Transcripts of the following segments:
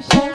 Thank you.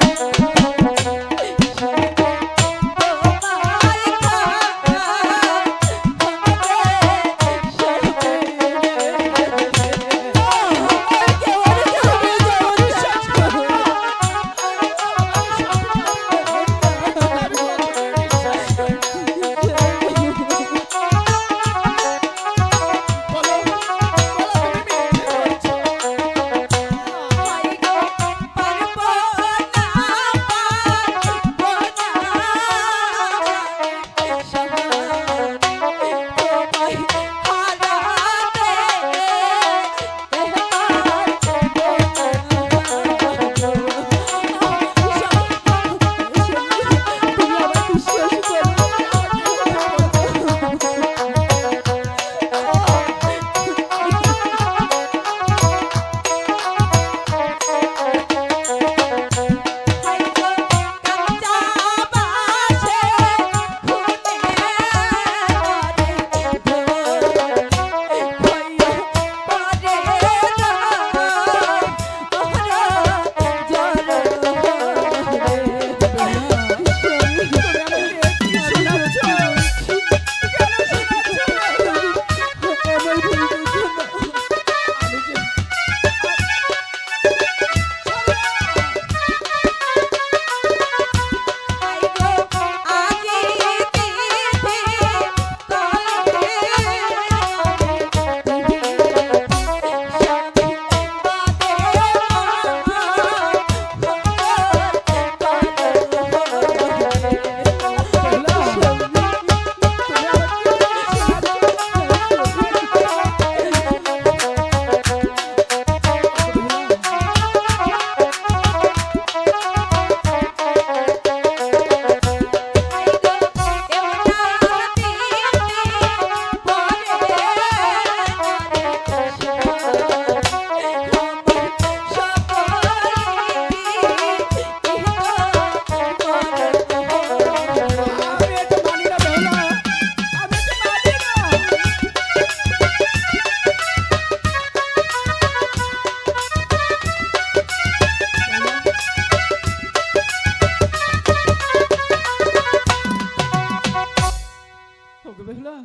Behula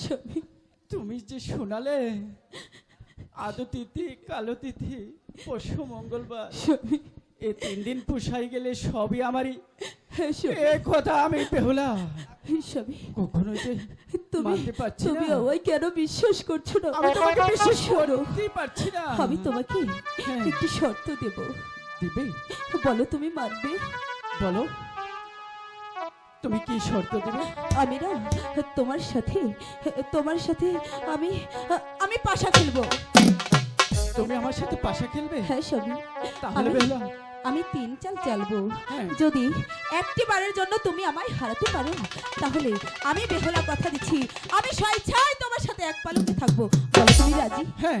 স্বামী তুমি যে শোনালে আদো তিথি কালো তিথি পরশু মঙ্গলবার স্বামী এই তিন দিন পুষাই গেলে সবই আমারই। এ কথা আমি বেহুলা। স্বামী কখনোই যে তুমি তুমি। আমায় কেন বিশ্বাস করছ না? আমি তোমাকে বিশ্বাস করো। পারছি না। আমি তোমাকে হ্যাঁ। একটি শর্ত দেব। দিবে? বলো তুমি মানবে? বলো। তুমি কি শর্ত দেবে? আমি না তোমার সাথে তোমার সাথে আমি আমি পাশা খেলব। তুমি আমার সাথে পাশা খেলবে? হ্যাঁ স্বামী তাহলে বেহুলা আমি তিন চাল চালবো। হ্যাঁ। যদি একটি বারের জন্য তুমি আমায় হারাতে পারো তাহলে আমি বেহলা কথা দিচ্ছি। আমি স্বেচ্ছায় তোমার সাথে এক পালকে থাকব। বলো তুমি রাজি? হ্যাঁ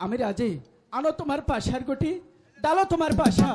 আমি রাজি। আনো তোমার পাশার গটি ডালো তোমার পাশা।